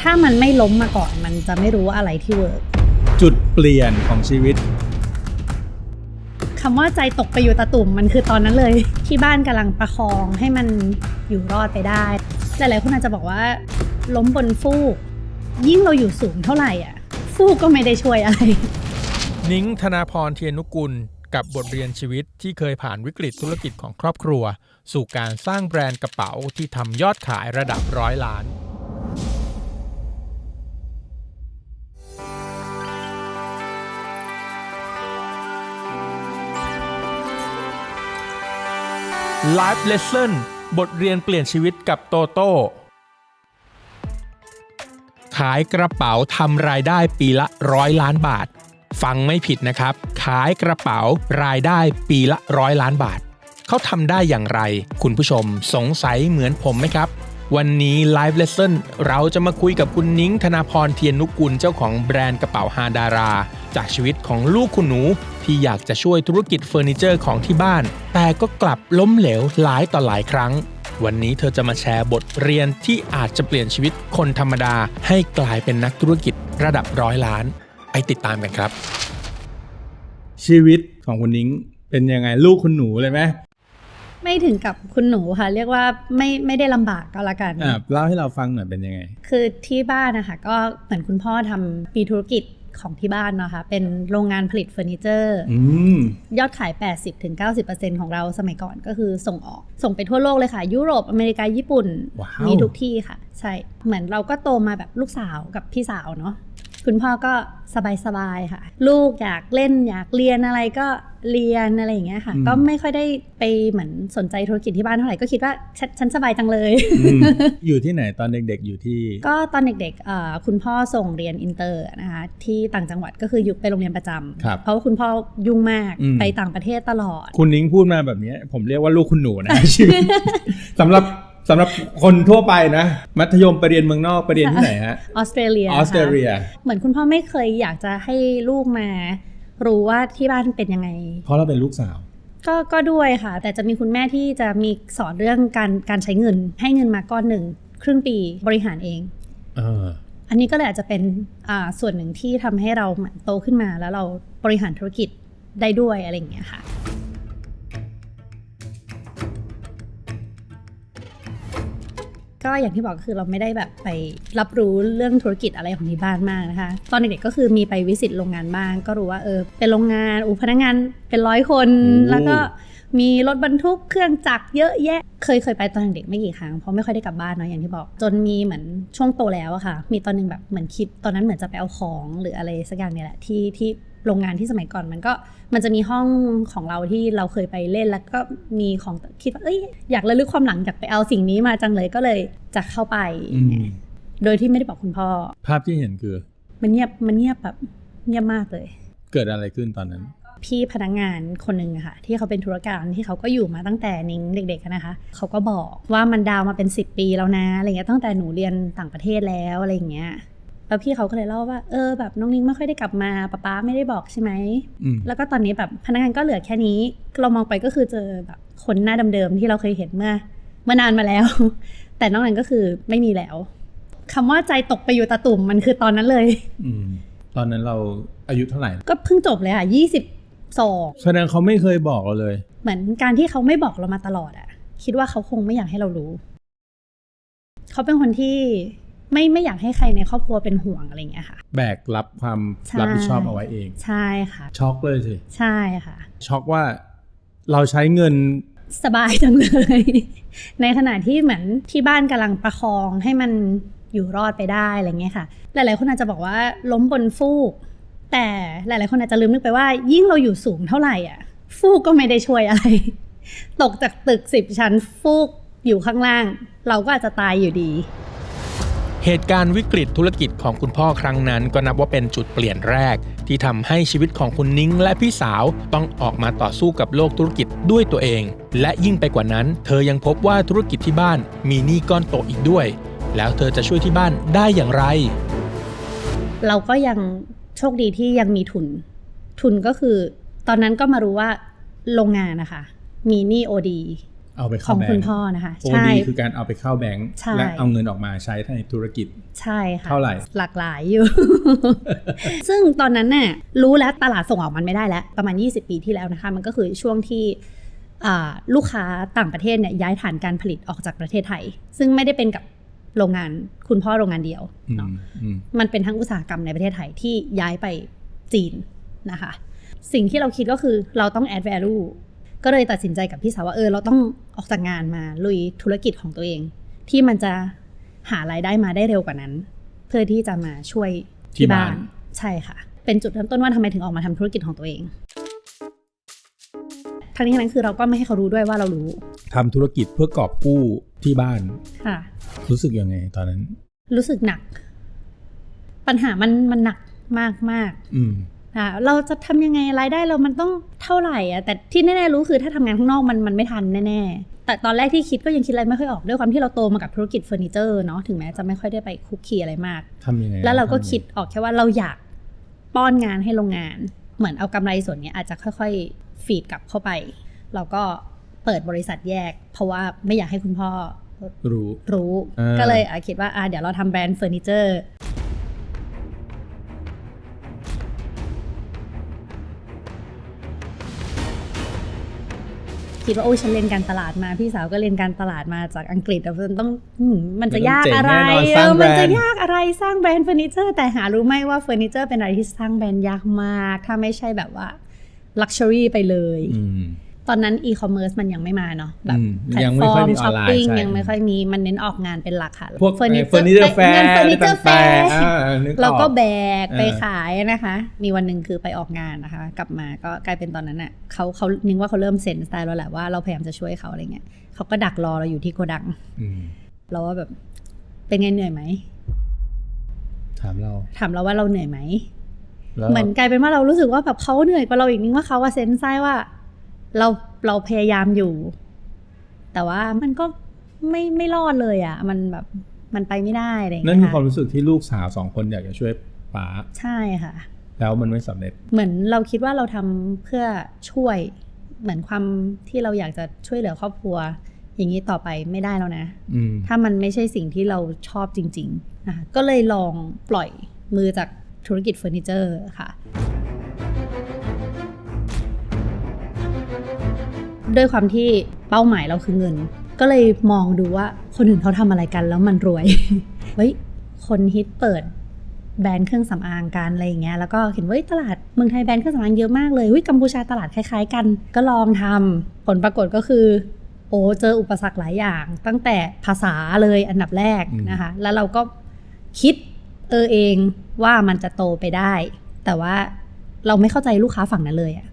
ถ้ามันไม่ล้มมาก่อนมันจะไม่รู้ว่าอะไรที่เวิร์กจุดเปลี่ยนของชีวิตคำว่าใจตกไปอยู่ตะตุ่มมันคือตอนนั้นเลย ที่บ้านกำลังประคองให้มันอยู่รอดไปได้หลายๆคนอาจจะบอกว่า ล้มบนฟูก ยิ่งเราอยู่สูงเท่าไหร่อะ ฟูกก็ไม่ได้ช่วยอะไร นิ้งธนาพรเทียนุกุลกับบทเรียนชีวิตที่เคยผ่านวิกฤตธุรกิจของครอบครัว สู่การสร้างแบรนด์กระเป๋าที่ทำยอดขายระดับร้อยล้าน Life Lesson บทเรียนเปลี่ยนชีวิตกับโตโต้ ขายกระเป๋าทำรายได้ปีละร้อยล้านบาท ฟังไม่ผิดนะครับ ขายกระเป๋ารายได้ปีละร้อยล้านบาท เขาทำได้อย่างไร คุณผู้ชมสงสัยเหมือนผมไหมครับ วันนี้ Live Lesson เราจะมาคุยกับคุณนิ้งธนาพรเทียนนุกุลเจ้าของแบรนด์กระเป๋าฮาดารา จากชีวิตของลูกคุณหนู ที่อยากจะช่วยธุรกิจเฟอร์นิเจอร์ของที่บ้าน แต่ก็กลับล้มเหลวหลายต่อหลายครั้ง วันนี้เธอจะมาแชร์บทเรียนที่อาจจะเปลี่ยนชีวิตคนธรรมดา ให้กลายเป็นนักธุรกิจระดับร้อยล้าน ไปติดตามกันครับ ชีวิตของคุณนิ้งเป็นยังไงลูกคุณหนูเลยไหม ไม่ถึงกับคุณหนูค่ะ เรียกว่าไม่ไม่ได้ลำบากก็แล้วกัน อ่าเล่าให้เราฟังหน่อยเป็นยังไง คือที่บ้านนะคะก็เหมือนคุณพ่อทำปีธุรกิจของที่บ้านเนาะคะ เป็นโรงงานผลิตเฟอร์นิเจอร์ อืม ยอดขาย 80-90%ของเราสมัยก่อนก็คือส่งออก ส่งไปทั่วโลกเลยค่ะ ยุโรป อเมริกา ญี่ปุ่น ว้าว มีทุกที่ค่ะ ใช่ เหมือนเราก็โตมาแบบลูกสาวกับพี่สาวเนาะ คุณพ่อก็สบายๆค่ะ ลูกอยากเล่นอยากเรียนอะไรก็เรียนอะไรอย่างเงี้ยค่ะ ก็ไม่ค่อยได้ไปเหมือนสนใจธุรกิจที่บ้านเท่าไหร่ก็คิดว่าฉันฉันสบายจังเลยอืมอยู่ที่ไหนตอนเด็กๆอยู่ที่ ก็ตอนเด็กๆเอ่อคุณพ่อส่งเรียนอินเตอร์นะคะที่ต่างจังหวัดก็คืออยู่ไปโรงเรียนประจำครับเพราะว่าคุณพ่อยุ่งมากอืมไปต่างประเทศตลอด คุณนิ้งพูดมาแบบนี้ผมเรียกว่าลูกคุณหนูนะชีวิตสำหรับ สำหรับคนทั่วไปนะ มัธยมไปเรียนเมืองนอกไปเรียนที่ไหนฮะออสเตรเลียออสเตรเลียค่ะเหมือนคุณพ่อไม่เคยอยากจะให้ลูกมา รู้ว่าที่บ้านเป็นยังไง เพราะเราเป็นลูกสาวก็ก็ด้วยค่ะ แต่จะมีคุณแม่ที่จะมีสอนเรื่องการการใช้เงิน ให้เงินมาก้อนหนึ่งครึ่งปีบริหารเองเอออันนี้ก็เลยอาจจะเป็นอ่าส่วนหนึ่งที่ทำให้เราเหมือนโตขึ้นมาแล้วเราบริหารธุรกิจได้ด้วยอะไรอย่างเงี้ยค่ะ ก็อย่างที่บอกคือเราไม่ได้แบบไปรับรู้เรื่องธุรกิจอะไรของที่บ้านมากนะคะ ตอนเด็กๆก็คือมีไปวิสิตโรงงานบ้าง ก็รู้ว่าเออเป็นโรงงานอูพนักงานเป็นร้อยคนโอ้แล้วก็มีรถบรรทุกเครื่องจักรเยอะแยะ เคยเคยไปตอนเด็กไม่กี่ครั้งเพราะไม่ค่อยได้กลับบ้านเนาะอย่างที่บอก จนมีเหมือนช่วงโตแล้วอะค่ะ มีตอนหนึงแบบเหมือนคิดตอนนั้นเหมือนจะไปเอาของหรืออะไรสักอย่างเนี่ยแหละที่ที่ โรงงานที่สมัยก่อนมันก็มันจะมีห้องของเราที่เราเคยไปเล่นแล้วก็มีของคิดว่าเอ้ยอยากระลึกความหลังอยากไปเอาสิ่งนี้มาจังเลยก็เลยจะเข้าไปอืมโดยที่ไม่ได้บอกคุณพ่อ ภาพที่เห็นคือ มันเงียบมันเงียบแบบเงียบมากเลย เกิดอะไรขึ้นตอนนั้น พี่พนักงานคนหนึ่งอะค่ะที่เขาเป็นธุรการที่เขาก็อยู่มาตั้งแต่นิ้งเด็กๆอะนะคะเขาก็บอกว่ามันดาวมาเป็น 10 ปีแล้วนะอะไรเงี้ยตั้งแต่หนูเรียนต่างประเทศแล้วอะไรอย่างเงี้ย แล้วพี่เขาก็เลยเล่าว่าเออแบบน้องนิ้งไม่ค่อยได้กลับมาป๊าป๊าไม่ได้บอกใช่ไหมอืมแล้วก็ตอนนี้แบบพนักงานก็เหลือแค่นี้ เรามองไปก็คือเจอแบบคนหน้าเดิมๆที่เราเคยเห็นเมื่อเมื่อนานมาแล้ว แต่นอกนั้นก็คือไม่มีแล้วคำว่าใจตกไปอยู่ตาตุ่มมันคือตอนนั้นเลยอืมตอนนั้นเราอายุเท่าไหร่ ก็เพิ่งจบเลยค่ะยี่สิบสองแสดงเขาไม่เคยบอกเราเลย เหมือนการที่เขาไม่บอกเรามาตลอดอะคิดว่าเขาคงไม่อยากให้เรารู้ เขาเป็นคนที่ ไม่ไม่อยากให้ใครในครอบครัวเป็นห่วงอะไรอย่างเงี้ยค่ะ แบกรับความใช่รับผิดชอบเอาไว้เอง ใช่ค่ะ ช็อกเลยสิใช่ค่ะ ช็อกว่าเราใช้เงินสบายจังเลย ในขณะที่เหมือนที่บ้านกำลังประคองให้มันอยู่รอดไปได้อะไรเงี้ยค่ะ หลาย ๆ คนอาจจะบอกว่าล้มบนฟูก แต่หลาย ๆ คนอาจจะลืมนึกไปว่า ยิ่งเราอยู่สูงเท่าไหร่อะ ฟูกก็ไม่ได้ช่วยอะไร ตกจากตึกสิบชั้นฟูกอยู่ข้างล่าง เราก็อาจจะตายอยู่ดี เหตุการณ์วิกฤตธุรกิจของคุณพ่อครั้งนั้นก็นับว่าเป็นจุดเปลี่ยนแรก ที่ทำให้ชีวิตของคุณนิ้งและพี่สาวต้องออกมาต่อสู้กับโลกธุรกิจด้วยตัวเอง และยิ่งไปกว่านั้น เธอยังพบว่าธุรกิจที่บ้านมีหนี้ก้อนโตอีกด้วย แล้วเธอจะช่วยที่บ้านได้อย่างไร เราก็ยังโชคดีที่ยังมีทุน ทุนก็คือ ตอนนั้นก็มารู้ว่าโรงงานนะคะ มีหนี้โอดี เอาไปขเข้าองแบงคุณค์พ่อนะคะโอใช่ดีคือการเอาไปเข้าแบงค์ใช่และเอาเงินออกมาใช้ในธุรกิจ ใช่ค่ะเท่าไหร่หลากหลายอยู่ ซึ่งตอนนั้นน่ะรู้แล้วตลาดส่งออกมันไม่ได้แล้ว ประมาณ 20 ปีที่แล้วนะคะ มันก็คือช่วงที่อ่าลูกค้าต่างประเทศเนี่ยย้ายฐานการผลิตออกจากประเทศไทย ซึ่งไม่ได้เป็นกับโรงงานคุณพ่อโรงงานเดียวอืมเนาะอืมมันเป็นทั้งอุตสาหกรรมในประเทศไทยที่ย้ายไปจีนนะคะ สิ่งที่เราคิดก็คือเราต้อง add value ก็เลยตัดสินใจกับพี่สาวว่าเออเราต้องออกจากงานมาลุยธุรกิจของตัวเอง ที่มันจะหารายได้มาได้เร็วกว่านั้น เพื่อที่จะมาช่วยที่ที่บ้าบ้านนใช่ค่ะ เป็นจุดเริ่มต้นว่าทำไมถึงออกมาทำธุรกิจของตัวเองทั้งนี้ทั้งนั้นคือเราก็ไม่ให้เขารู้ด้วยว่าเรารู้ทำธุรกิจเพื่อกอบกู้ที่บ้านค่ะ รู้สึกยังไงตอนนั้น รู้สึกหนัก ปัญหามันมันหนักมากมากอืม ๆอะเราจะทำยังไงรายได้เรามันต้องเท่าไหร่อะแต่ที่แน่ๆรู้คือถ้าทำงานข้างนอกมันมันไม่ทันแน่ๆแต่ตอนแรกที่คิดก็ยังคิดอะไรไม่ค่อยออกด้วยความที่เราโตมากับธุรกิจเฟอร์นิเจอร์เนาะถึงแม้จะไม่ค่อยได้ไปคุกคีอะไรมากทำยังไงแล้วเราก็ทำยังไงคิดออกแค่ว่าเราอยากป้อนงานให้โรงงาน เหมือนเอากำไรส่วนเนี้ยอาจจะค่อยๆฟีดกลับเข้าไปเราก็เปิดบริษัทแยก เพราะว่าไม่อยากให้คุณพ่อรู้รู้อ่าก็เลยอะคิดว่าอะเดี๋ยวเราทำแบรนด์เฟอร์นิเจอร์ คิดว่าโอ้ยฉันเรียนการตลาดมา พี่สาวก็เรียนการตลาดมาจากอังกฤษแต่มันต้องอืมมันจะยากอะไรมันต้องเจ๋งแน่นอนสเอร้างอแบรมันนด์จะยากอะไรสร้างแบรนด์เฟอร์นิเจอร์แต่หารู้ไหมว่าเฟอร์นิเจอร์เป็นอะไรที่สร้างแบรนด์ยากมาก ถ้าไม่ใช่แบบว่าลักชัวรี่ไปเลยอืม ตอนนั้นอีคอมเมิร์ซมันยังไม่มาเนาะแบบอืมแพลตยังฟไม่อค่อยร์มมีอช้ออนปไลน์ปิ้งใช่ยังไม่ค่อยมีมันเน้นออกงานเป็นหลักค่ะ พวกเฟอร์นิเจเฟออร์ร์นิเจอร์แฟร์เงินเฟอร์นิเจอร์แฟร์อ่านึกออกแล้วก็แบกเออไปขายนะคะ มีวันหนึ่งคือไปออกงานนะคะ กลับมาก็กลายเป็นตอนนั้นอะเขาเขานึกว่าเขาเริ่มเซนสไตล์เราแหละว่าเราพยายามจะช่วยเขาอะไรเงี้ยเขาก็ดักรอเราอยู่ที่โกดังอืมเราว่าแบบเป็นไงเหนื่อยไหมถามเราถามเราว่าเราเหนื่อยไหมแล้วเหมือนกลายเป็นว่าเรารู้สึกว่าแบบเขาเหนื่อยกว่าเราอีกนึกว่าเขาว่าเซนไซว่า เราเราพยายามอยู่ แต่ว่ามันก็ไม่ไม่รอดเลยอะ มันแบบมันไปไม่ได้อะไรอย่างนั่นเงี้คือยความค่ะรู้สึกที่ลูกสาวสองคนอยากจะช่วยป๋าใช่ค่ะ แล้วมันไม่สำเร็จ เหมือนเราคิดว่าเราทำเพื่อช่วยเหมือนความที่เราอยากจะช่วยเหลือครอบครัว อย่างนี้ต่อไปไม่ได้แล้วนะอืมถ้ามันไม่ใช่สิ่งที่เราชอบจริงๆนะคะก็เลยลองปล่อยมือจากธุรกิจเฟอร์นิเจอร์ค่ะ ด้วยความที่เป้าหมายเราคือเงิน ก็เลยมองดูว่าคนอื่นเขาทำอะไรกันแล้วมันรวย เฮ้ย คนฮิตเปิดแบรนด์เครื่องสำอางกันอะไรอย่างเงี้ย แล้วก็เห็นว่าเฮ้ยตลาดเมืองไทยแบรนด์เครื่องสำอางเยอะมากเลยเฮ้ยกัมพูชาตลาดคล้าย ๆ กัน ก็ลองทำผลปรากฏก็คือ โอ้เจออุปสรรคหลายอย่าง ตั้งแต่ภาษาเลยอันดับแรกอืมนะคะ แล้วเราก็คิดเออเองว่ามันจะโตไปได้ แต่ว่าเราไม่เข้าใจลูกค้าฝั่งนั้นเลยอะ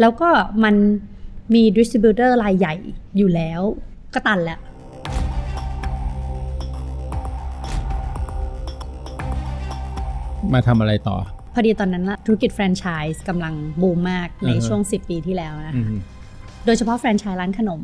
แล้วก็มัน มีดิสติบิวเตอร์รายใหญ่อยู่แล้วก็ตันแล้วมาทำอะไรต่อ พอดีตอนนั้นละธุรกิจแฟรนไชส์กำลังบูมมากในอ่าฮะช่วง 10 ปีที่แล้วนะอืคะมโดยเฉพาะแฟรนไชส์ร้านขนม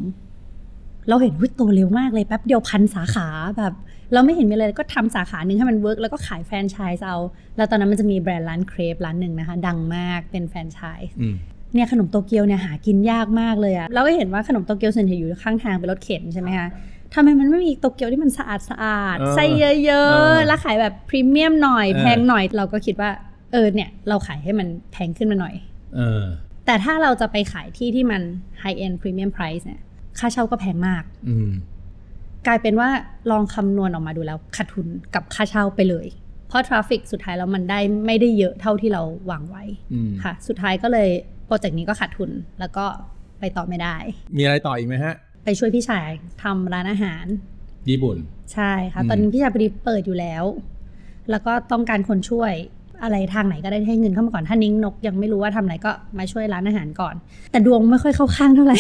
เราเห็นวิโตเร็วมากเลยแป๊บเดียวพันสาขาแบบ เราไม่เห็นมีอะไรก็ทำสาขาหนึ่งให้มันเวิร์กแล้วก็ขายแฟรนไชส์เอา แล้วตอนนั้นมันจะมีแบรนด์ร้านเครปร้านหนึ่งนะคะ ดังมากเป็นแฟรนไชส์อืม เนี่ยขนมโตเกียวเนี่ยหากินยากมากเลยอะเราก็เห็นว่าขนมโตเกียวส่วนใหญ่อยู่ข้างทางเป็นรถเข็นใช่ไหมคะทำไมมันไม่มีโตเกียวที่มันสะอาดสะอาดเออใส่เยเออะอๆแล้วขายแบบพรีเมียมหน่อยเออแพงหน่อยเราก็คิดว่าเออเนี่ยเราขายให้มันแพงขึ้นมาหน่อยเออแต่ถ้าเราจะไปขายที่ที่มัน high end premium price เนี่ยค่าเช่าก็แพงมากอืมกลายเป็นว่าลองคำนวณออกมาดูแล้วขาดทุนกับค่าเช่าไปเลย เพราะทราฟิกสุดท้ายแล้วมันได้ไม่ได้เยอะเท่าที่เราวางไว้อืมค่ะ สุดท้ายก็เลยโป รเจกต์นี้ก็ขาดทุนแล้วก็ไปต่อไม่ได้ มีอะไรต่ออีกไหมฮะ ไปช่วยพี่ชายทำร้านอาหาร ญี่ปุ่น ใช่ค่ะอืมตอนนี้พี่ชายพอดีเปิดอยู่แล้ว แล้วก็ต้องการคนช่วยอะไรทางไหนก็ได้ให้เงินเข้ามาก่อนถ้านิ้งนกยังไม่รู้ว่าทำอะไรก็มาช่วยร้านอาหารก่อน แต่ดวงไม่ค่อยเข้าข้างเท่าไหร่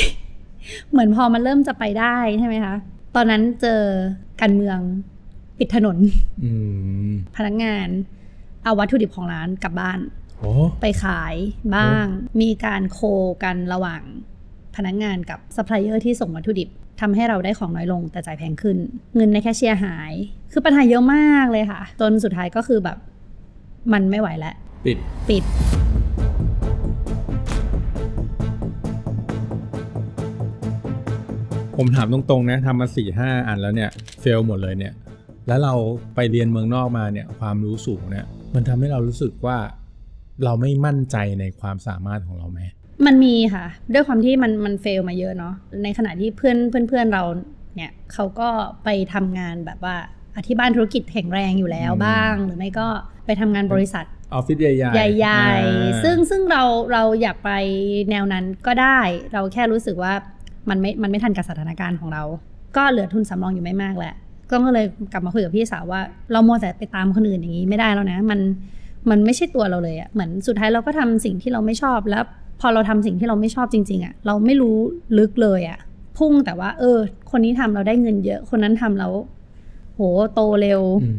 เหมือนพอมันเริ่มจะไปได้ใช่ไหมคะ ตอนนั้นเจอการเมืองปิดถนนอืมพนักงานเอาวัตถุดิบของร้านกลับบ้านโอ้ ไปขายบ้าง มีการโคกันระหว่างพนักงานกับซัพพลายเออร์ที่ส่งวัตถุดิบทำให้เราได้ของน้อยลงแต่จ่ายแพงขึ้น เงินในแคชเชียร์หาย คือปัญหาเยอะมากเลยค่ะ จนสุดท้ายก็คือแบบ มันไม่ไหวแล้ว ปิด ปิดพผมถามตรงๆนะทำมาสี่ห้าอันแล้วเนี่ย เฟลหมดเลยเนี่ย แล้วเราไปเรียนเมืองนอกมาเนี่ย ความรู้สูงเนี่ย มันทำให้เรารู้สึกว่า เราไม่มั่นใจในความสามารถของเราไหมมันมีค่ะ ด้วยความที่มันมันเฟลมาเยอะเนาะในขณะที่เพื่อนเพื่อนเพื่อนเราเนี่ยเขาก็ไปทำงานแบบว่าอธิบานธุรกิจแข็งแรงอยู่แล้วอืมบ้าง หรือไม่ก็ไปทำงานบริษัทออฟฟิศใหญ่ๆใหญ่อ่าๆซึ่งซึ่งเราเราอยากไปแนวนั้นก็ได้ เราแค่รู้สึกว่ามันไม่มันไม่ทันกับสถานการณ์ของเรา ก็เหลือทุนสำรองอยู่ไม่มากแหละก็เลยกลับมาคุยกับพี่สาวว่า เราโมวแต่ไปตามคนอื่นอย่างนี้ไม่ได้แล้วนะ มัน มันไม่ใช่ตัวเราเลยอะเหมือนสุดท้ายเราก็ทำสิ่งที่เราไม่ชอบแล้ว พอเราทำสิ่งที่เราไม่ชอบจริง ๆอะเราไม่รู้ลึกเลยอะพุ่งแต่ว่า เออ คนนี้ทำเราได้เงินเยอะ คนนั้นทำแล้ว โหโตเร็วอืม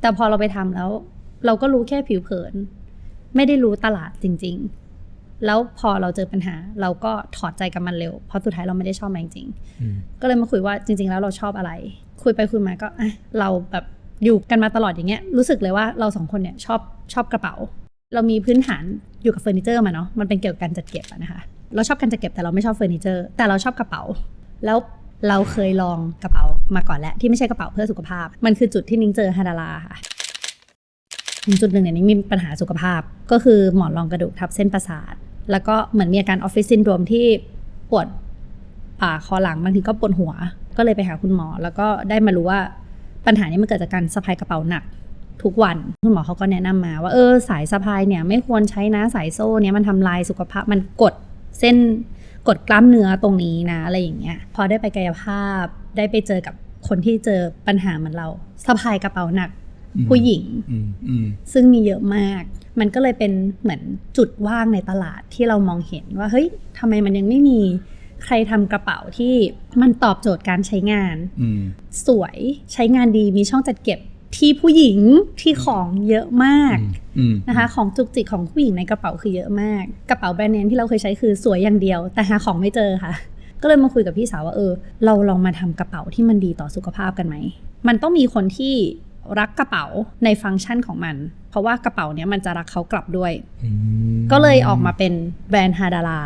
แต่พอเราไปทำแล้ว เราก็รู้แค่ผิวเผิน ไม่ได้รู้ตลาดจริง ๆ แล้วพอเราเจอปัญหา เราก็ถอดใจกับมันเร็ว เพราะสุดท้ายเราไม่ได้ชอบมันจริงอืมๆก็เลยมาคุยว่าจริง ๆ แล้วเราชอบอะไร คุยไปคุยมาก็อะเราแบบ อยู่กันมาตลอดอย่างเงี้ยรู้สึกเลยว่าเราสองคนเนี่ยชอบชอบกระเป๋า เรามีพื้นฐานอยู่กับเฟอร์นิเจอร์มาเนาะมันเป็นเกี่ยวกับการจัดเก็บนะคะเราชอบการจัดเก็บแต่เราไม่ชอบเฟอร์นิเจอร์แต่เราชอบกระเป๋า แล้วเราเคยลองกระเป๋ามาก่อนแล้วที่ไม่ใช่กระเป๋าเพื่อสุขภาพ มันคือจุดที่นิ้งเจอฮาดาราค่ะจุดหนึ่งเนี่ยนิ้งมีปัญหาสุขภาพ ก็คือหมอนรองกระดูกทับเส้นประสาท แล้วก็เหมือนมีอาการออฟฟิศซินโดรมที่ปวดป่าคอหลังบางทีก็ปวดหัว ก็เลยไปหาคุณหมอ แล้วก็ได้มารู้ว่า ปัญหานี้มันเกิดจากการสะพายกระเป๋าหนักทุกวันคุณหมอเขาก็แนะนำมาว่าเออสายสะพายเนี่ยไม่ควรใช้นะสายโซ่เนี่ยมันทำลายสุขภาพมันกดเส้นกดกล้ามเนื้อตรงนี้นะอะไรอย่างเงี้ยพอได้ไปกายภาพได้ไปเจอกับคนที่เจอปัญหาเหมือนเราสะพายกระเป๋าหนักอืมผู้หญิงอืมอืมซึ่งมีเยอะมาก มันก็เลยเป็นเหมือนจุดว่างในตลาดที่เรามองเห็นว่าเฮ้ยทำไมมันยังไม่มี ใครทำกระเป๋าที่มันตอบโจทย์การใช้งานอืมสวยใช้งานดีมีช่องจัดเก็บที่ผู้หญิงที่ของเยอะมากอืมนะคะ ของจุกจิกของผู้หญิงในกระเป๋าคือเยอะมาก กระเป๋าแบรนด์เนมที่เราเคยใช้คือสวยอย่างเดียว แต่หาของไม่เจอค่ะ ก็เลยมาคุยกับพี่สาวว่าเออ เราลองมาทำกระเป๋าที่มันดีต่อสุขภาพกันไหมมันต้องมีคนที่รักกระเป๋าในฟังก์ชันของมัน เพราะว่ากระเป๋าเนี้ยมันจะรักเขากลับด้วยอืมก็เลยออกมาเป็นแบรนด์ฮาดารา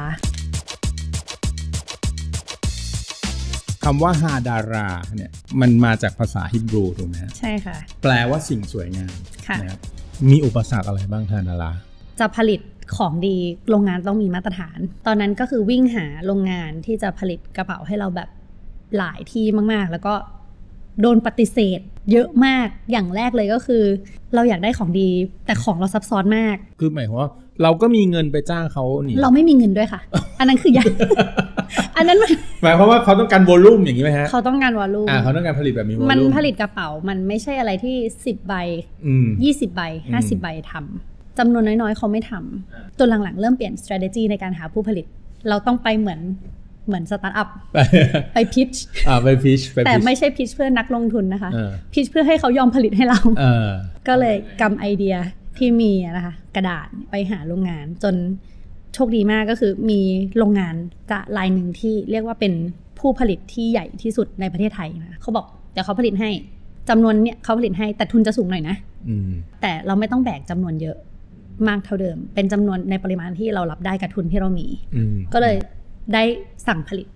คำว่าฮาดาราเนี่ยมันมาจากภาษาฮิบรูถูกไหมฮะใช่ค่ะ แปลว่าสิ่งสวยงามค่ะนะครับมีอุปสรรคอะไรบ้างฮาดารา จะผลิตของดีโรงงานต้องมีมาตรฐาน ตอนนั้นก็คือวิ่งหาโรงงานที่จะผลิตกระเป๋าให้เราแบบหลายที่มากๆ แล้วก็โดนปฏิเสธ เยอะมากอย่างแรกเลยก็คือ เราอยากได้ของดีแต่ของเราซับซ้อนมาก คือหมายความว่า เราก็มีเงินไปจ้างเขานี่เราไม่มีเงินด้วยค่ะ อันนั้นคืออยากอันนั้นมันหมายความว่าเขาต้องการโวลูมอย่างนี้ไหมฮะเขาต้องการวอลลุ่มอ่าเขาต้องการผลิตแบบมีวอลลุ่มมันผลิตกระเป๋ามันไม่ใช่อะไรที่สิบใบอืม20ใบ50ใบทำจำนวนน้อยๆ เขาไม่ทำจนหลังๆ เริ่มเปลี่ยน strategy ในการหาผู้ผลิต เราต้องไปเหมือนเหมือนสตาร์ทอัพไปไปพิชอ่าไปพิชไปแต่ pitch ไม่ใช่พิชเพื่อนักลงทุนนะคะเออพิชเพื่อให้เขายอมผลิตให้เราเออก็เลยกำไอเดีย ที่มีอะนะคะกระดาษไปหาโรงงานจนโชคดีมากก็คือมีโรงงานจะรายหนึ่งที่เรียกว่าเป็นผู้ผลิตที่ใหญ่ที่สุดในประเทศไทยนะเขาบอกเดี๋ยวเขาผลิตให้จำนวนเนี่ยเขาผลิตให้แต่ทุนจะสูงหน่อยนะอืมแต่เราไม่ต้องแบกจำนวนเยอะมากเท่าเดิม เป็นจำนวนในปริมาณที่เรารับได้กับทุนที่เรามีอืมก็เลยได้สั่งผลิต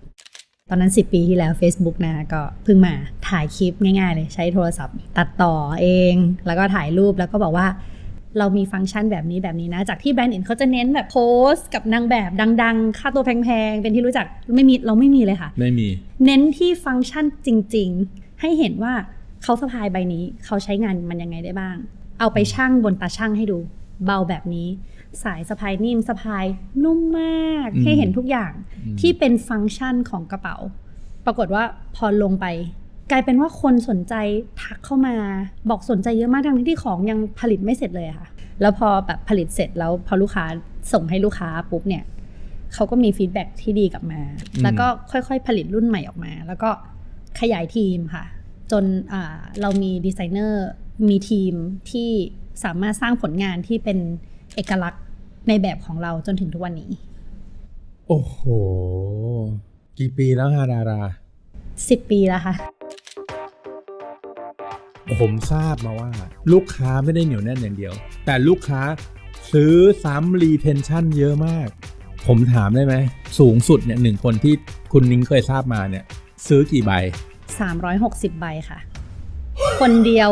ตอนนั้น 10 ปีที่แล้ว Facebook นะก็เพิ่งมาถ่ายคลิปง่าย ๆ เลยใช้โทรศัพท์ ตัดต่อเอง แล้วก็ถ่ายรูปแล้วก็บอกว่า เรามีฟังก์ชันแบบนี้แบบนี้นะ จากที่แบรนด์อื่นเขาจะเน้นแบบโพสต์กับนางแบบดัง ๆ ค่าตัวแพงๆ เป็นที่รู้จักไม่มีเราไม่มีเลยค่ะ ไม่มี เน้นที่ฟังก์ชันจริง ๆ ให้เห็นว่าเขาสะพายใบนี้เขาใช้งานมันยังไงได้บ้าง เอาไปชั่งบนตาชั่งให้ดูเบาแบบนี้ สายสะพายนิ่มสะพายนุ่มมากอืมให้เห็นทุกอย่างอืมที่เป็นฟังก์ชันของกระเป๋า ปรากฏว่าพอลงไป กลายเป็นว่าคนสนใจทักเข้ามาบอกสนใจเยอะมากทั้งที่ของยังผลิตไม่เสร็จเลยอะค่ะ แล้วพอแบบผลิตเสร็จแล้วพอลูกค้าส่งให้ลูกค้าปุ๊บเนี่ยเขาก็มีฟีดแบ็กที่ดีกลับมาอืมแล้วก็ค่อยๆผลิตรุ่นใหม่ออกมา แล้วก็ขยายทีมค่ะ จนอ่าเรามีดีไซเนอร์มีทีมที่สามารถสร้างผลงานที่เป็นเอกลักษณ์ในแบบของเราจนถึงทุกวันนี้ โอ้โห กี่ปีแล้วฮาดารา10ปีแล้วค่ะ ผมทราบมาว่า ลูกค้าไม่ได้เหนียวแน่นอย่างเดียว แต่ลูกค้าซื้อซ้ำรีเทนชั่นเยอะมาก ผมถามได้ไหม สูงสุดเนี่ยหนึ่งคนที่คุณนิ้งเคยทราบมาเนี่ย ซื้อกี่ใบ 360 ใบค่ะ คนเดียว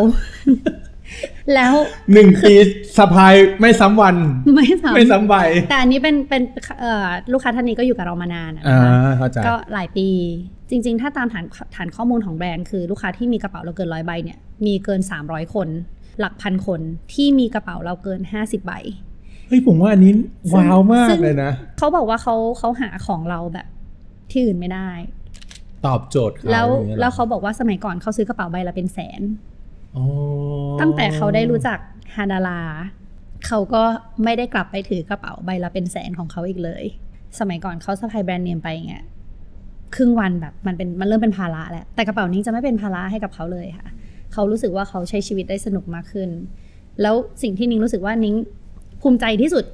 แล้วหนึ่งปีสะพายไม่ซ้ำวัน ไม่สามไม่ซ้ำใบ แต่อันนี้เป็นเป็นเอ่อลูกค้าท่านนี้ก็อยู่กับเรามานานอะอ่านะคะเข้าใจก็หลายปี จริง ๆ ถ้าตามฐานฐานข้อมูลของแบรนด์คือลูกค้าที่มีกระเป๋าเราเกินร้อยใบเนี่ยมีเกิน 300 คน หลักพันคนที่มีกระเป๋าเราเกิน 50 ใบเฮ้ยผมว่าอันนี้ว้าวมากซึ่งเลยนะเขาบอกว่าเขาเขาหาของเราแบบที่อื่นไม่ได้ ตอบโจทย์เขาแล้วอย่างงี้ยหรอแล้วเขาบอกว่าสมัยก่อนเขาซื้อกระเป๋าใบละเป็นแสนอ๋อตั้งแต่เขาได้รู้จักฮาดาราเขาก็ไม่ได้กลับไปถือกระเป๋าใบละเป็นแสนของเขาอีกเลย สมัยก่อนเขาสะพายแบรนด์เนมไปอย่างเงี้ย ครึ่งวันแบบมันเป็นมันเริ่มเป็นภาระแล้ว แต่กระเป๋านี้จะไม่เป็นภาระให้กับเขาเลยค่ะ เขารู้สึกว่าเขาใช้ชีวิตได้สนุกมากขึ้น แล้วสิ่งที่นิ้งรู้สึกว่านิ้งภูมิใจที่สุด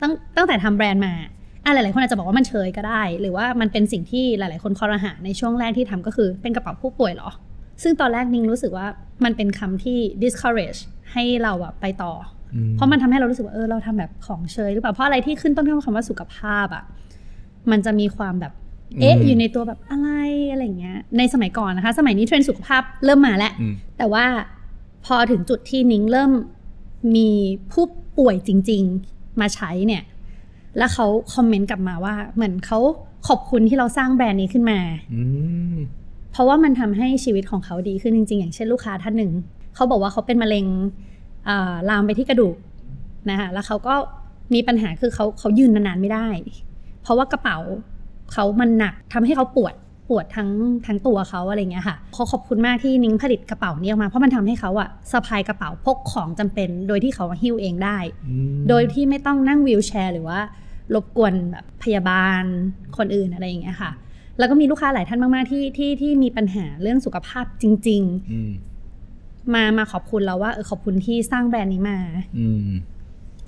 ตั้งตั้งแต่ทำแบรนด์มาอะหลายๆคนอาจจะบอกว่ามันเชยก็ได้ หรือว่ามันเป็นสิ่งที่หลาย ๆ คนคอรหาในช่วงแรกที่ทำก็คือเป็นกระเป๋าผู้ป่วยเหรอ ซึ่งตอนแรกนิ้งรู้สึกว่ามันเป็นคำที่ discourage ให้เราอะไปต่ออืเพราะมันทำให้เรารู้สึกว่าเออเราทำแบบของเชยหรือเปล่าเพราะอะไรที่ขึ้นต้นด้วยคำว่าสุขภาพอะมันจะมีความแบบ เอ๊ะอยู่ในตัวแบบอะไรอะไรอย่างเงี้ยในสมัยก่อนนะคะ สมัยนี้เทรนด์สุขภาพเริ่มมาแล้วอืมแต่ว่าพอถึงจุดที่นิ้งเริ่มมีผู้ป่วยจริง ๆมาใช้เนี่ย แล้วเขาคอมเมนต์กลับมาว่า เหมือนเขาขอบคุณที่เราสร้างแบรนด์นี้ขึ้นมาอืมเพราะว่ามันทำให้ชีวิตของเขาดีขึ้นจริง ๆ อย่างเช่นลูกค้าท่านหนึ่งเขาบอกว่าเขาเป็นมะเร็งอ่าลามไปที่กระดูกนะคะแล้วเขาก็มีปัญหาคือเขาเขายืนนานๆไม่ได้ เพราะว่ากระเป๋า เขามันหนักทำให้เขาปวดปวดทั้งทั้งตัวเขาอะไรเงี้ยค่ะเขาขอบคุณมากที่นิ้งผลิตกระเป๋านี้ออกมา เพราะมันทำให้เขาอะสะพายกระเป๋าพกของจำเป็น โดยที่เขาหิ้วเองได้อืมโดยที่ไม่ต้องนั่งวีลแชร์หรือว่ารบกวนแบบพยาบาลคนอื่นอะไรอย่างเงี้ยค่ะ แล้วก็มีลูกค้าหลายท่านมาก ๆ ที่ที่ที่มีปัญหาเรื่องสุขภาพจริงอืมๆมามาขอบคุณเราว่าเออขอบคุณที่สร้างแบรนด์นี้มาอืม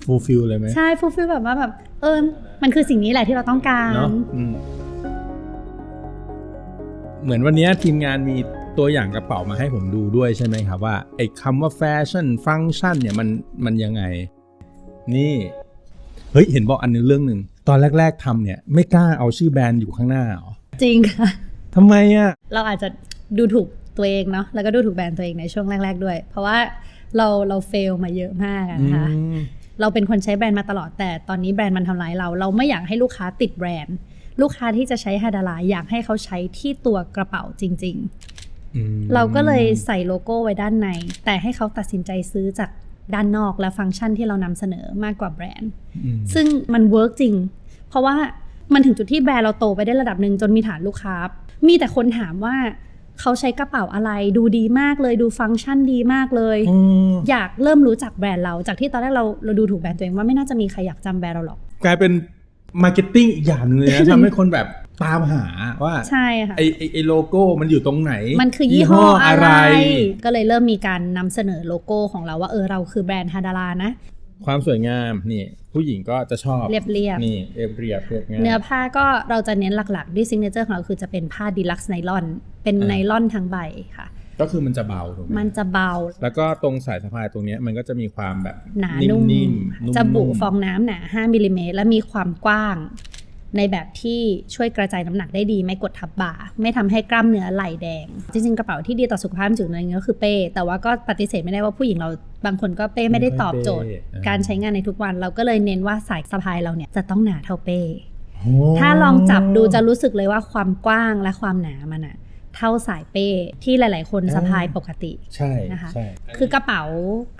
ฟูลฟิลเลยไหมใช่ฟูลฟิลแบบว่าแบบเออมันคือสิ่งนี้แหละที่เราต้องการเนาะอืมเหมือนวันนี้ทีมงานมีตัวอย่างกระเป๋ามาให้ผมดูด้วยใช่ไหมครับว่าไอ้คำว่าแฟชั่นฟังก์ชันเนี่ยมันมันยังไง นี่เฮ้ยเห็นบอกอันนึงเรื่องหนึ่งตอนแรก ๆทำเนี่ย ไม่กล้าเอาชื่อแบรนด์อยู่ข้างหน้าเหรอจริงค่ะทำไมอะเราอาจจะดูถูกตัวเองเนาะแล้วก็ดูถูกแบรนด์ตัวเองในช่วงแรก ๆ ด้วย เพราะว่าเราเราเฟลมาเยอะมากอะนะคะอืม เราเป็นคนใช้แบรนด์มาตลอดแต่ตอนนี้แบรนด์มันทำร้ายเรา เราไม่อยากให้ลูกค้าติดแบรนด์ ลูกค้าที่จะใช้ฮาดาลาอยากให้เขาใช้ที่ตัวกระเป๋าจริงอืมๆเราก็เลยใส่โลโก้ไว้ด้านใน แต่ให้เขาตัดสินใจซื้อจากด้านนอกและฟังก์ชันที่เรานำเสนอมากกว่าแบรนด์อืมซึ่งมันเวิร์กจริง เพราะว่ามันถึงจุดที่แบรนด์เราโตไปได้ระดับหนึ่งจนมีฐานลูกค้า มีแต่คนถามว่า เขาใช้กระเป๋าอะไรดูดีมากเลยดูฟังก์ชันดีมากเลยอืมอยากเริ่มรู้จักแบรนด์เรา จากที่ตอนแรกเราเราดูถูกแบรนด์ตัวเองว่าไม่น่าจะมีใครอยากจำแบรนด์เราหรอก กลายเป็นมาร์เก็ตติ้งอีกอย่างหนึงเลยนะทำให้คนแบบตามหาว่าใช่ค่ะไอไอไอโลโก้มันอยู่ตรงไหน มันคือยี่ห้ออะไร ก็เลยเริ่มมีการนำเสนอโลโก้ของเราว่าเออเราคือแบรนด์ฮาดารานะ ความสวยงามนี่ผู้หญิงก็จะชอบเรียบเรียบนี่เรียบเรียบเรียบง่ายเนื้อผ้าก็เราจะเน้นหลักๆด้วยซิงเกิลเจอร์ของเราคือจะเป็นผ้าดีลักซ์ไนลอน เป็นอ่าไนลอนทั้งใบค่ะ ก็คือมันจะเบาถูกไหมมันจะเบา แล้วก็ตรงสายสะพายตรงเนี้ยมันก็จะมีความแบบหนานุ่มนิ่มๆนุ่มๆจะบุฟองน้ำหนา5มิลลิเมตรและมีความกว้างในแบบที่ช่วยกระจายน้ำหนักได้ดีไม่กดทับบ่า ไม่ทำให้กล้ามเนื้อไหล่แดง จริงๆ กระเป๋าที่ดีต่อสุขภาพจุดหนึงก็คือเป้ แต่ว่าก็ปฏิเสธไม่ได้ว่าผู้หญิงเราบางคนก็เป้ไม่ได้ตอบโจทย์ การใช้งานในทุกวันเราก็เลยเน้นว่าสายสะพายเราเนี่ยจะต้องหนาเท่าเป้โอ้ถ้าลองจับดูจะรู้สึกเลยว่าความกว้างและความหนามันอะ เท่าสายเป้ที่หลาย ๆ คนสะพายปกติใช่นะคะใช่คือกระเป๋า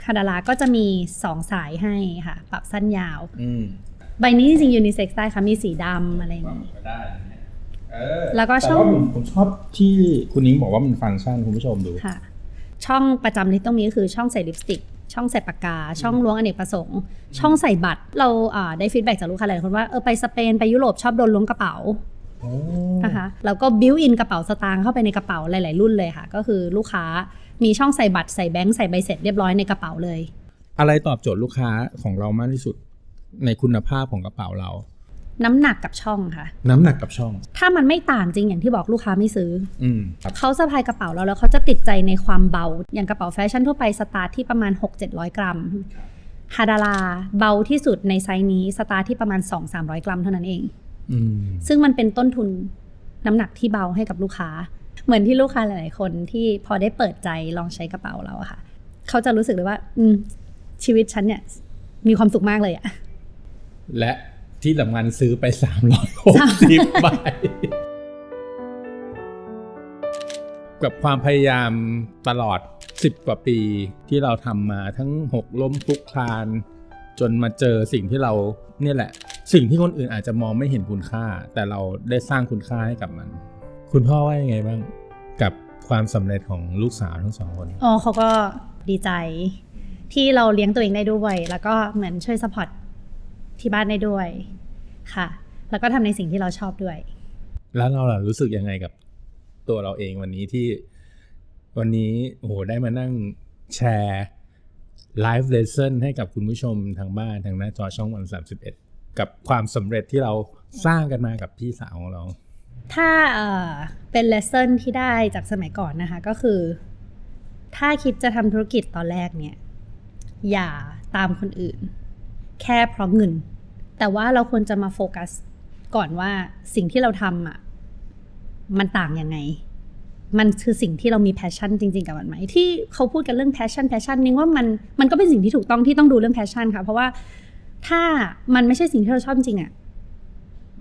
คาดาราก็จะมี2สายให้ค่ะ ปรับสั้นยาวอืมใบนี้จริงๆยูนิเซ็กซ์ได้ค่ะมีสีดำอะไรอย่างนี้ก็ได้นะเนี่ยเออแล้วก็ต่ช่องผมผมชอบที่คุณนิ้งบอกว่ามันฟังก์ชันคุณผู้ชมดูค่ะ ช่องประจำที่ต้องมีก็คือช่องใส่ลิปสติกช่องใส่ปากกา ช่องล้วงอเนกประสงค์ ช่องใส่บัตร เราอ่าได้ฟีดแบ็กจากลูกค้าหลายคนว่าเออไปสเปนไปยุโรปชอบโดนล้วงกระเป๋าโอ้ นะคะแล้วก็บิวอินกระเป๋าสตางค์เข้าไปในกระเป๋าหลาย ๆ รุ่นเลยค่ะ ก็คือลูกค้ามีช่องใส่บัตรใส่แบงค์ใส่ใบเสร็จเรียบร้อยในกระเป๋าเลย อะไรตอบโจทย์ลูกค้าของเรามากที่สุดในคุณภาพของกระเป๋าเรา น้ำหนักกับช่องค่ะ น้ำหนักกับช่อง ถ้ามันไม่ต่างจริงอย่างที่บอกลูกค้าไม่ซื้ออืมครับเขาสะพายกระเป๋าเราแล้วเขาจะติดใจในความเบา อย่างกระเป๋าแฟชั่นทั่วไปสตาร์ทที่ประมาณ 6-700 กรัมฮาดาราเบาที่สุดในไซส์นี้สตาร์ทที่ประมาณ 2-300 กรัมเท่านั้นเองอืม ซึ่งมันเป็นต้นทุนน้ำหนักที่เบาให้กับลูกค้า เหมือนที่ลูกค้าหลายๆ คนที่พอได้เปิดใจลองใช้กระเป๋าเราอะค่ะ เขาจะรู้สึกเลยว่า อืมชีวิตฉันเนี่ย มีความสุขมากเลยอะและที่สำคัญซื้อไป360ใบกับความพยายามตลอด 10 กว่าปีที่เราทำมาทั้งหกล้มคลุกคลาน จนมาเจอสิ่งที่เราเนี่ยแหละ สิ่งที่คนอื่นอาจจะมองไม่เห็นคุณค่า แต่เราได้สร้างคุณค่าให้กับมัน คุณพ่อว่ายังไงบ้างกับความสำเร็จของลูกสาวทั้งสองคนอ๋อเขาก็ดีใจ ที่เราเลี้ยงตัวเองได้ด้วย แล้วก็เหมือนช่วยสปอร์ตที่บ้านได้ด้วยค่ะ แล้วก็ทำในสิ่งที่เราชอบด้วย แล้วเราล่ะรู้สึกยังไงกับตัวเราเองวันนี้ที่วันนี้โอ้โหได้มานั่งแชร์ไลฟ์เลสเ o นให้กับคุณผู้ชมทางบ้านทางหน้าจอช่องวันสามสิบเอ็ด กับความสำเร็จที่เราสร้างกันมากับพี่สาวของเรา ถ้าเออเป็นเลสเซ o นที่ได้จากสมัยก่อนนะคะ ก็คือ ถ้าคิดจะทำธุรกิจตอนแรกเนี่ย อย่าตามคนอื่น แค่เพราะเงิน แต่ว่าเราควรจะมาโฟกัสก่อนว่าสิ่งที่เราทำอะ มันต่างยังไง มันคือสิ่งที่เรามีแพชชั่นจริง ๆ กับมันไหมที่เขาพูดกันเรื่องแพชชั่นแพชชั่นนิ้งว่ามันมันก็เป็นสิ่งที่ถูกต้องที่ต้องดูเรื่องแพชชั่นค่ะ เพราะว่า ถ้ามันไม่ใช่สิ่งที่เราชอบจริงอะ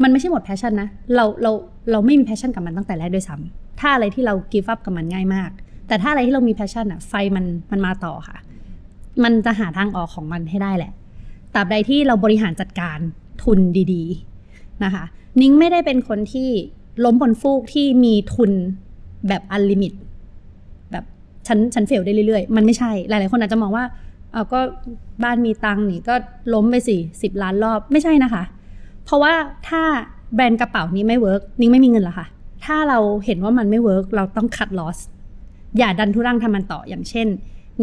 มันไม่ใช่หมดแพชชั่นนะเราเราเราไม่มีแพชชั่นกับมันตั้งแต่แรกด้วยซ้ำถ้าอะไรที่เรา give up กับมันง่ายมาก แต่ถ้าอะไรที่เรามีแพชชั่นอะไฟมันมันมาต่อค่ะ มันจะหาทางออกของมันให้ได้แหละตราบใดที่เราบริหารจัดการทุนดีๆนะคะ นิ้งไม่ได้เป็นคนที่ล้มบนฟูกที่มีทุนแบบอันลิมิต แบบฉันฉันเฟลได้เรื่อยๆ มันไม่ใช่ หลายๆคนอาจจะมองว่า เอาก็บ้านมีตังค์นี่ก็ล้มไปสิสิบล้านรอบไม่ใช่นะคะ เพราะว่าถ้าแบรนด์กระเป๋านี้ไม่เวิร์กนิ้งไม่มีเงินละค่ะถ้าเราเห็นว่ามันไม่เวิร์กเราต้องคัดลอสอย่าดันทุรังทำมันต่ออย่างเช่น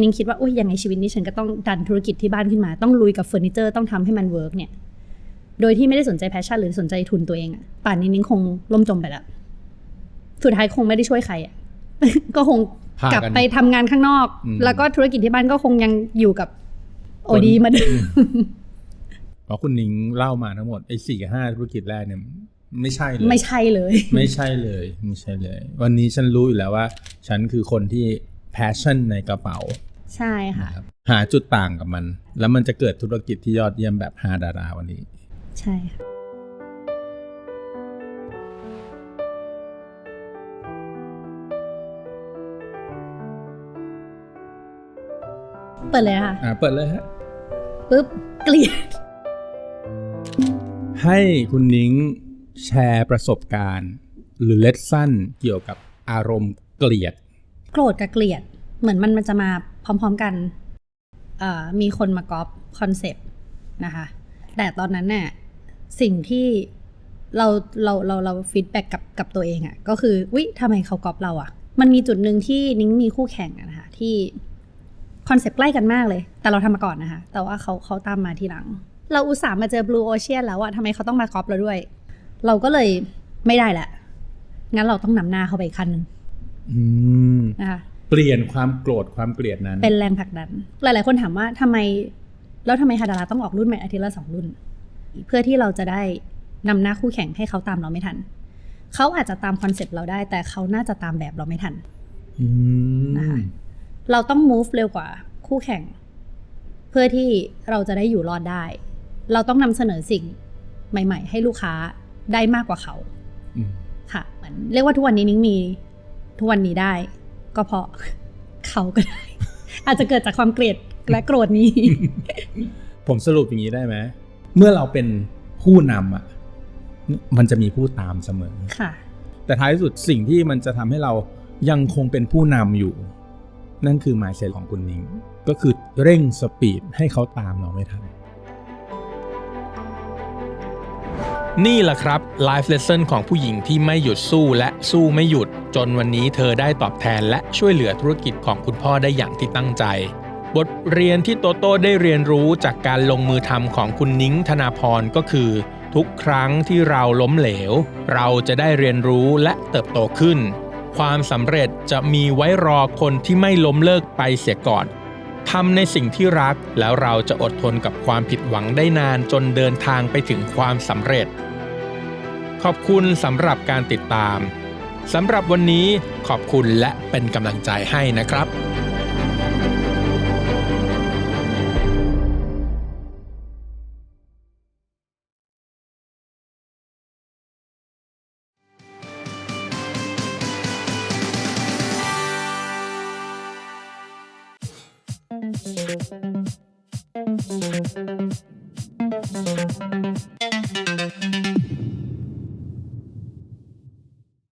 นิ้งคิดว่าโอ้ยยังไงชีวิตนี้ฉันก็ต้องดันธุรกิจที่บ้านขึ้นมา ต้องลุยกับเฟอร์นิเจอร์ต้องทำให้มันเวิร์กเนี่ยโดยที่ไม่ได้สนใจแพชชั่นหรือสนใจทุนตัวเองอะป่านนี้นิ้งคงล่มจมไปแล้วสุดท้ายคงไม่ได้ช่วยใครอะก็คง กันกลับไปทำงานข้างนอกอืมแล้วก็ธุรกิจที่บ้านก็คงยังอยู่กับโอดีเหมาเดิมเพราะคุณนิงเล่ามาทั้งหมดไอ้สี่กับห้าธุรกิจแรกเนี่ยไม่ใช่เลย ไม่ใช่เลย ไม่ใช่เลย ไม่ใช่เลย วันนี้ฉันรู้อยู่แล้วว่า ฉันคือคนที่ passion ในกระเป๋า ใช่ค่ะนะครับหาจุดต่างกับมัน แล้วมันจะเกิดธุรกิจที่ยอดเยี่ยมแบบฮาดาราวันนี้ ใช่ค่ะ เปิดเลยนะคะอ่าเปิดเลยฮะปุ๊บเกลียด ให้คุณนิ้งแชร์ประสบการณ์ หรือเลสสั้นเกี่ยวกับอารมณ์เกลียด โกรธกับเกลียด เหมือนมันมันจะมาพร้อมๆกันเอ่อมีคนมาก๊อปคอนเซปต์นะคะ แต่ตอนนั้นเนี่ยสิ่งที่เราเราเราเราฟีดแบ็กกับกับตัวเองอะ่ะ ก็คือวิทำไมเขาก๊อปเราอะ่ะ มันมีจุดหนึ่งที่นิ้งมีคู่แข่งอะนะคะที่ คอนเซปต์ใกล้กันมากเลย แต่เราทำมาก่อนนะคะ แต่ว่าเขาเขาตามมาทีหลัง เราอุตส่าห์มาเจอ Blue Ocean แล้วอะทำไมเขาต้องมาก๊อปเราด้วย เราก็เลยไม่ได้แหละ งั้นเราต้องนำหน้าเข้าไปอีกขั้นหนึ่งอืมนะคะเปลี่ยนความโกรธความเกลียดนั้น เป็นแรงผลักดัน หลาย ๆ คนถามว่าทำไม แล้วทำไมฮาดาราต้องออกรุ่นใหม่อาทิตย์ละสองรุ่น เพื่อที่เราจะได้นำหน้าคู่แข่งให้เขาตามเราไม่ทัน เขาอาจจะตามคอนเซปต์เราได้ แต่เขาน่าจะตามแบบเราไม่ทันอืมนะคะ เราต้อง move เร็วกว่าคู่แข่ง เพื่อที่เราจะได้อยู่รอดได้ เราต้องนำเสนอสิ่งใหม่ ๆ ให้ลูกค้าได้มากกว่าเขาอืมค่ะเหมือนเรียกว่าทุกวันนี้นิ้งมีทุกวันนี้ได้ ก็เพราะเขาก็ได้ อาจจะเกิดจากความเกลียดและโกรธนี้ ผมสรุปอย่างนี้ได้ไหมเมื่อเราเป็นผู้นำอะมันจะมีผู้ตามเสมอค่ะ แต่ท้ายที่สุดสิ่งที่มันจะทำให้เรายังคงเป็นผู้นำอยู่ นั่นคือ mindset ของคุณนิ้งก็คือเร่งสปีดให้เขาตามเราไม่ทัน นี่แหละครับ Life Lesson ของผู้หญิงที่ไม่หยุดสู้และสู้ไม่หยุด จนวันนี้เธอได้ตอบแทนและช่วยเหลือธุรกิจของคุณพ่อได้อย่างที่ตั้งใจ บทเรียนที่โตโต้ได้เรียนรู้จากการลงมือทำของคุณนิ้งธนาพรก็คือ ทุกครั้งที่เราล้มเหลว เราจะได้เรียนรู้และเติบโตขึ้น ความสำเร็จจะมีไว้รอคนที่ไม่ล้มเลิกไปเสียก่อนทำในสิ่งที่รักแล้วเราจะอดทนกับความผิดหวังได้นานจนเดินทางไปถึงความสำเร็จ ขอบคุณสำหรับการติดตามสำหรับวันนี้ขอบคุณและเป็นกำลังใจให้นะครับ